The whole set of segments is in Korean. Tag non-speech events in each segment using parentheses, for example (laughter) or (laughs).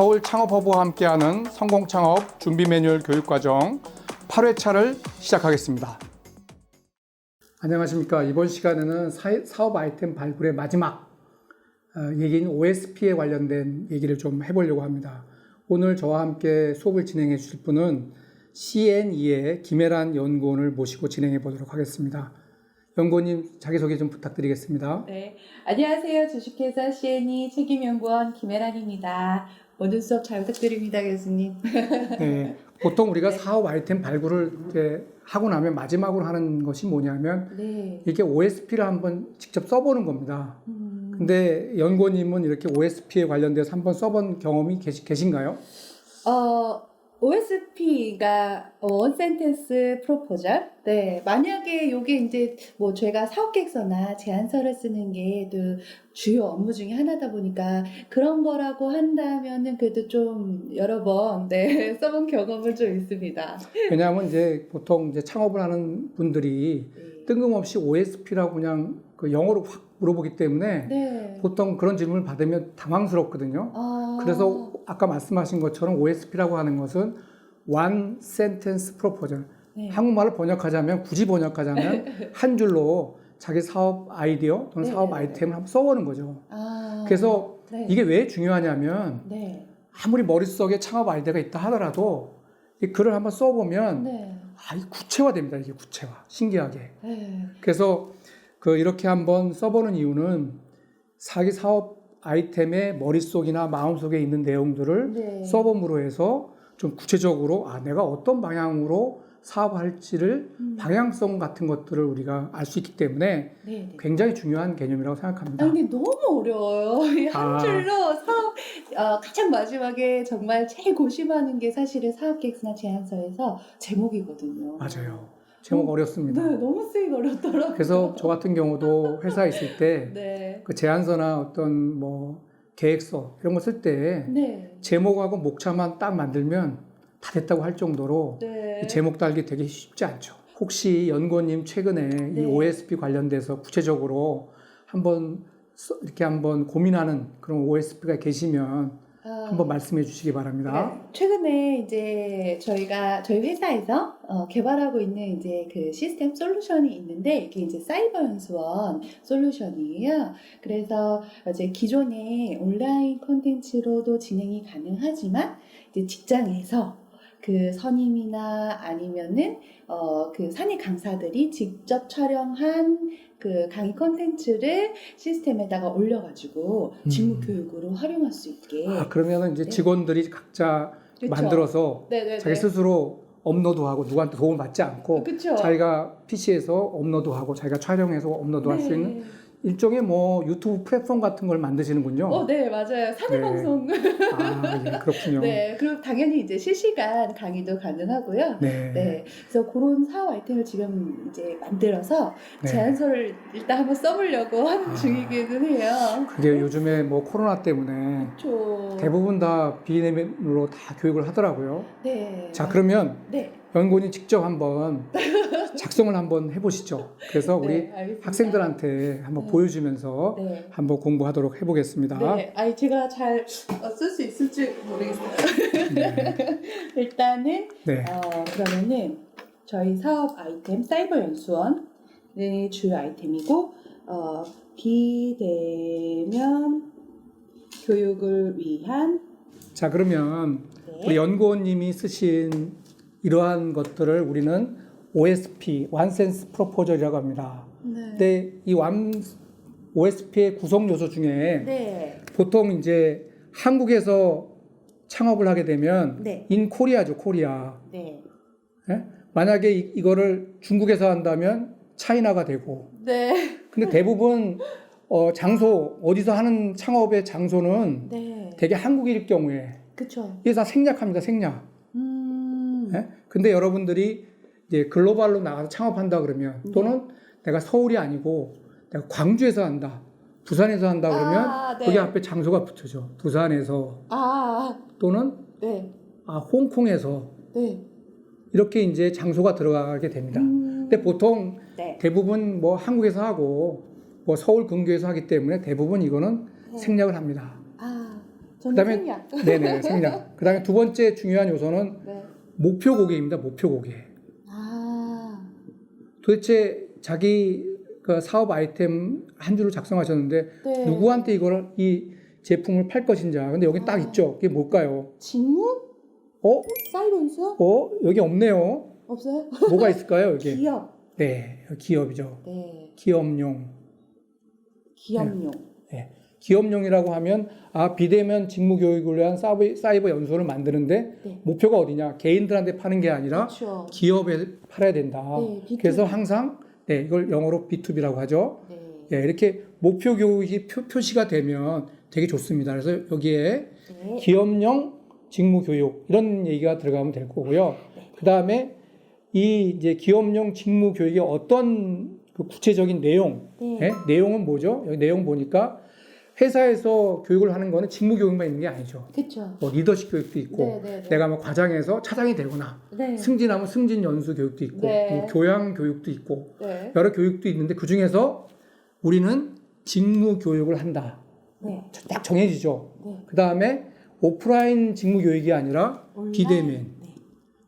서울 창업허브와 함께하는 성공 창업 준비 매뉴얼 교육 과정 8회차를 시작하겠습니다. 안녕하십니까. 이번 시간에는 사- 사업 아이템 발굴의 마지막 어, 얘기인 OSP에 관련된 얘기를 좀 해보려고 합니다. 오늘 저와 함께 수업을 진행해 주실 분은 CNE의 김혜란 연구원을 모시고 진행해 보도록 하겠습니다. 연구원님 자기소개 좀 부탁드리겠습니다. 네, 안녕하세요. 주식회사 CNE 책임연구원 김혜란입니다. 모든 수업 잘 부탁드립니다, 교수님. 네, 보통 우리가 네. 사업 아이템 발굴을 이제 하고 나면 마지막으로 하는 것이 뭐냐면 네. 이게 OSP를 한번 직접 써보는 겁니다. 음, 근데 연구원님은 이렇게 OSP에 관련돼서 한번 써본 경험이 계시, 계신가요? 어, OSP가 원 센텐스 프로포절. 네, 만약에 이게 이제 뭐 저희가 사업 계획서나 제안서를 쓰는 게 또 주요 업무 중에 하나다 보니까 그런 거라고 한다면은 그래도 좀 여러 번 네, (laughs) 써본 경험은 좀 있습니다. 왜냐하면 이제 보통 이제 창업을 하는 분들이 네. 뜬금없이 OSP라고 그냥 그 영어로 확 물어보기 때문에 네. 보통 그런 질문을 받으면 당황스럽거든요. 아, 그래서 아까 말씀하신 것처럼 OSP라고 하는 것은 One Sentence Proposal. 네. 한국말을 번역하자면 굳이 번역하자면 (laughs) 한 줄로 자기 사업 아이디어 또는 네, 사업 네, 아이템을 한번 써보는 거죠. 아, 그래서 네. 이게 왜 중요하냐면 네. 아무리 머릿속에 창업 아이디어가 있다 하더라도 이 글을 한번 써보면 네. 아, 이 구체화됩니다. 이게 구체화. 신기하게. 네. 그래서 그 이렇게 한번 써보는 이유는 자기 사업 아이템의 머릿속이나 마음속에 있는 내용들을 네. 써봄으로 해서 좀 구체적으로 아 내가 어떤 방향으로 사업할지를 음. 방향성 같은 것들을 우리가 알 수 있기 때문에 네. 네. 굉장히 중요한 개념이라고 생각합니다. 아, 근데 너무 어려워요. (laughs) 이한 아. 줄로 사업, 어, 가장 마지막에 정말 제일 고심하는 게 사실은 사업 계획서나 제안서에서 제목이거든요. 맞아요. 제목 네, 어렵습니다. 너무 쓰기 어렵더라고요. 그래서 저 같은 경우도 회사에 있을 때 (laughs) 네. 그 제안서나 어떤 뭐 계획서 이런 거 쓸때 네. 제목하고 목차만 딱 만들면 다 됐다고 할 정도로 네. 이 제목 달기 되게 쉽지 않죠. 혹시 연구원님 최근에 네. 이 OSP 관련돼서 구체적으로 한번 써- 이렇게 한번 고민하는 그런 OSP가 계시면 아, 한번 말씀해 주시기 바랍니다. 네. 최근에 이제 저희가 저희 회사에서 어, 개발하고 있는 이제 그 시스템 솔루션이 있는데 이게 이제 사이버 연수원 솔루션이에요. 그래서 이제 기존의 온라인 콘텐츠로도 진행이 가능하지만 이제 직장에서 그 선임이나 아니면은 어, 그 산의 강사들이 직접 촬영한 그 강의 콘텐츠를 시스템에다가 올려가지고 직무 음. 교육으로 활용할 수 있게 아, 그러면 이제 네. 직원들이 각자 그쵸? 만들어서 네네네. 자기 스스로 업로드하고 누구한테 도움 받지 않고 그쵸? 자기가 PC에서 업로드하고 자기가 촬영해서 업로드할 수 네. 있는 일종의 뭐 유튜브 플랫폼 같은 걸 만드시는군요. 어, 네, 맞아요. 사내 네. 방송. 아, 예, 그렇군요. 네, 그리고 당연히 이제 실시간 강의도 가능하고요. 네. 네, 그래서 그런 사업 아이템을 지금 이제 만들어서 네. 제안서를 일단 한번 써보려고 하는 아. 중이기는 해요. 그게 요즘에 뭐 코로나 때문에 그렇죠. 대부분 다 비대면으로 다 교육을 하더라고요. 네. 자, 그러면 네. 연구원이 직접 한번 (laughs) 작성을 한번 해보시죠. 그래서 우리 네, 알겠습니다. 학생들한테 한번 네. 보여주면서 네. 한번 공부하도록 해보겠습니다. 네, 아니 제가 잘 쓸 수 있을지 모르겠어요. 네. (laughs) 일단은 네. 어, 그러면은 저희 사업 아이템 사이버 연수원의 주요 아이템이고 어, 비대면 교육을 위한 자, 그러면 네. 우리 연구원님이 쓰신 이러한 것들을 우리는 OSP, 완센스 프로포절이라고 합니다. 네. 근데 이 완, OSP의 구성 요소 중에 네. 보통 이제 한국에서 창업을 하게 되면 네. 인 코리아죠, 코리아. 네. 예? 만약에 이, 이거를 중국에서 한다면 차이나가 되고. 네. 근데 대부분 어, 장소 어디서 하는 창업의 장소는 네. 되게 한국일 경우에 그쵸. 이게 다 생략합니다, 생략. 음. 예? 근데 여러분들이 이제 글로벌로 나가서 창업한다 그러면 네. 또는 내가 서울이 아니고 내가 광주에서 한다, 부산에서 한다 그러면 아, 네. 거기 앞에 장소가 붙여져. 부산에서 아, 또는 네. 아, 홍콩에서 네. 이렇게 이제 장소가 들어가게 됩니다. 음. 근데 보통 네. 대부분 뭐 한국에서 하고 뭐 서울 근교에서 하기 때문에 대부분 이거는 네. 생략을 합니다. 아, 저는 그다음에- 생략. 네네, 생략. (laughs) 그 다음에 두 번째 중요한 요소는 네. 목표 고객입니다. 목표 고객. 아, 도대체 자기 그 사업 아이템 한 줄을 작성하셨는데 네. 누구한테 이걸 이 제품을 팔 것인가. 근데 여기 딱 아. 있죠. 그게 뭘까요? 직무? 어? 사이런스? 어? 여기 없네요. 없어요? 뭐가 있을까요, 여기? (laughs) 기업. 네, 기업이죠. 네. 기업용. 기업용. 기업용이라고 하면 아 비대면 직무 교육을 위한 사이버, 사이버 연수를 만드는데 네. 목표가 어디냐? 개인들한테 파는 게 아니라 그렇죠. 기업에 팔아야 된다. 네, B2B. 그래서 항상 네, 이걸 영어로 B2B라고 하죠. 네. 예, 이렇게 목표 교육이 표, 표시가 되면 되게 좋습니다. 그래서 여기에 네. 기업용 직무 교육 이런 얘기가 들어가면 될 거고요. 네. 그 다음에 이 이제 기업용 직무 교육의 어떤 그 구체적인 내용, 네. 예? 내용은 뭐죠? 여기 내용 보니까 회사에서 교육을 하는 거는 직무 교육만 있는 게 아니죠. 그렇죠. 뭐 리더십 교육도 있고, 네, 네, 네. 내가 뭐 과장에서 차장이 되거나 네. 승진하면 승진 연수 교육도 있고, 네. 뭐 교양 교육도 있고, 네. 여러 교육도 있는데 그 중에서 우리는 직무 교육을 한다. 네. 딱 정해지죠. 네. 그 다음에 오프라인 직무 교육이 아니라 온라인. 비대면. 네.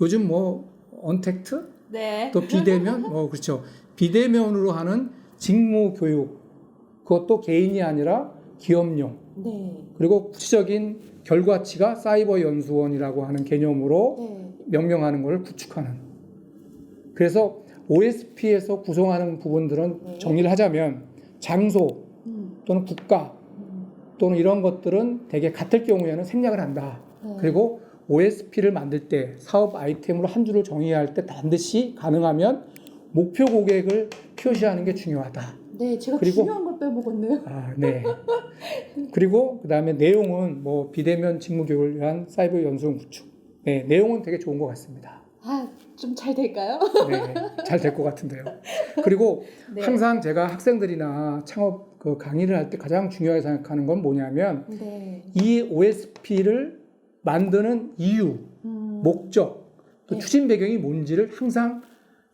요즘 뭐 언택트 네. 또 비대면 뭐 그렇죠. 비대면으로 하는 직무 교육 그것도 개인이 아니라 기업용 네. 그리고 구체적인 결과치가 사이버 연수원이라고 하는 개념으로 네. 명명하는 것을 구축하는. 그래서 OSP에서 구성하는 부분들은 네. 정리를 하자면 장소 음. 또는 국가 음. 또는 이런 것들은 대개 같을 경우에는 생략을 한다. 네. 그리고 OSP를 만들 때 사업 아이템으로 한 줄을 정의할 때 반드시 가능하면 목표 고객을 표시하는 게 중요하다. 네, 제가 그리고- 중요한 걸 빼먹었네요. 아, 네. 그리고 그 다음에 내용은 뭐 비대면 직무 교육을 위한 사이버 연수 구축. 네, 내용은 되게 좋은 것 같습니다. 아, 좀 잘 될까요? 네, 잘 될 것 같은데요. 그리고 (laughs) 네. 항상 제가 학생들이나 창업 그 강의를 할 때 가장 중요하게 생각하는 건 뭐냐면 네. 이 OSP를 만드는 이유, 음. 목적, 또 네. 추진 배경이 뭔지를 항상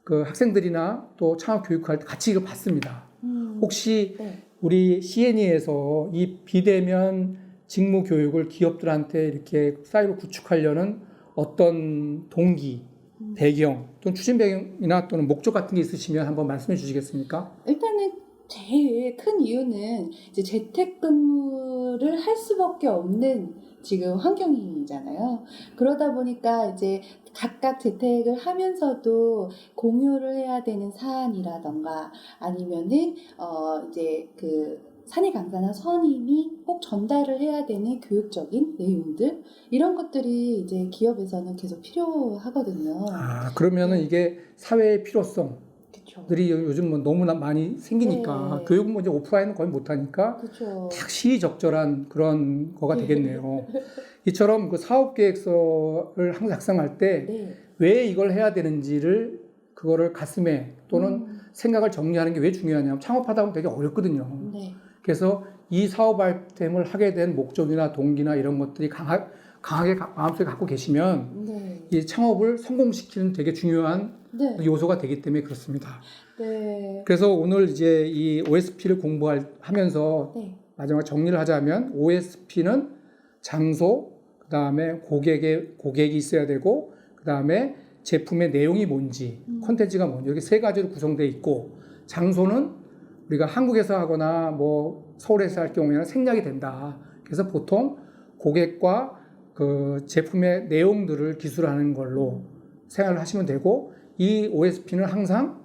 그 학생들이나 또 창업 교육할 때 같이 이걸 봤습니다. 음. 혹시 네. 우리 CNE에서 이 비대면 직무 교육을 기업들한테 이렇게 사이버 구축하려는 어떤 동기, 음. 배경, 또는 추진 배경이나 또는 목적 같은 게 있으시면 한번 말씀해 주시겠습니까? 일단은 제일 큰 이유는 이제 재택근무 를 할 수밖에 없는 지금 환경이잖아요. 그러다 보니까 이제 각각 재택을 하면서도 공유를 해야 되는 사안이라던가 아니면은 어 이제 그 사내 강사나 선임이 꼭 전달을 해야 되는 교육적인 내용들 이런 것들이 이제 기업에서는 계속 필요하거든요. 아, 그러면은 이게 사회의 필요성, 들이 요즘 뭐 너무 나 많이 생기니까 네. 교육은 뭐 이제 오프라인은 거의 못하니까 그렇죠. 딱 시의적절한 그런 거가 되겠네요. (laughs) 이처럼 그 사업 계획서를 항상 작성할 때 네. 왜 이걸 해야 되는지를 그거를 가슴에 또는 음, 생각을 정리하는 게 왜 중요하냐면 창업하다 보면 되게 어렵거든요. 네. 그래서 이 사업 아이템을 하게 된 목적이나 동기나 이런 것들이 강하, 강하게 가- 마음속에 갖고 계시면 네. 이 창업을 성공시키는 되게 중요한 네. 요소가 되기 때문에 그렇습니다. 네. 그래서 오늘 이제 이 OSP를 공부하면서 네. 마지막 정리를 하자면 OSP는 장소, 그 다음에 고객의 고객이 있어야 되고, 그 다음에 제품의 내용이 뭔지, 음. 콘텐츠가 뭔지 이렇게 세 가지로 구성되어 있고, 장소는 우리가 한국에서 하거나 뭐 서울에서 할 경우에는 생략이 된다. 그래서 보통 고객과 그 제품의 내용들을 기술하는 걸로 생각을 하시면 되고, 이 OSP는 항상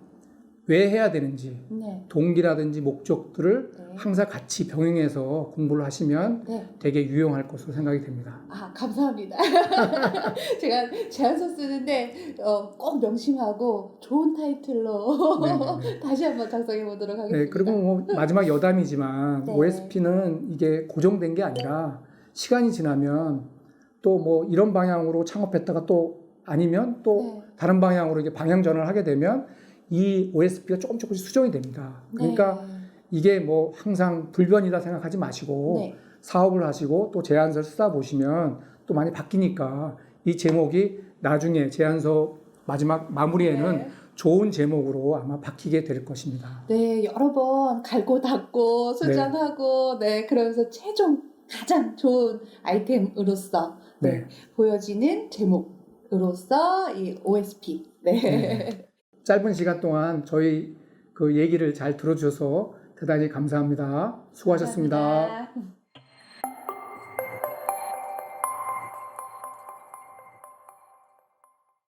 왜 해야 되는지, 네. 동기라든지 목적들을 네. 항상 같이 병행해서 공부를 하시면 네. 되게 유용할 것으로 생각이 됩니다. 아, 감사합니다. (laughs) 제가 제안서 쓰는데 어, 꼭 명심하고 좋은 타이틀로 네네네. (laughs) 다시 한번 작성해 보도록 하겠습니다. 네, 그리고 뭐 마지막 여담이지만 (laughs) 네. OSP는 이게 고정된 게 아니라 시간이 지나면 또 뭐 이런 방향으로 창업했다가 또 아니면 또 네. 다른 방향으로 이게 방향 전환을 하게 되면 이 OSP가 조금 조금씩 수정이 됩니다. 그러니까 이게 뭐 항상 불변이다 생각하지 마시고 네. 사업을 하시고 또 제안서를 쓰다 보시면 또 많이 바뀌니까 이 제목이 나중에 제안서 마지막 마무리에는 네. 좋은 제목으로 아마 바뀌게 될 것입니다. 네, 여러 번 갈고 닦고 수정하고 네, 그러면서 최종 가장 좋은 아이템으로서 네, 네. 보여지는 제목으로서 이 OSP. 네. 네. 짧은 시간 동안 저희 그 얘기를 잘 들어주셔서 대단히 감사합니다. 수고하셨습니다. 감사합니다.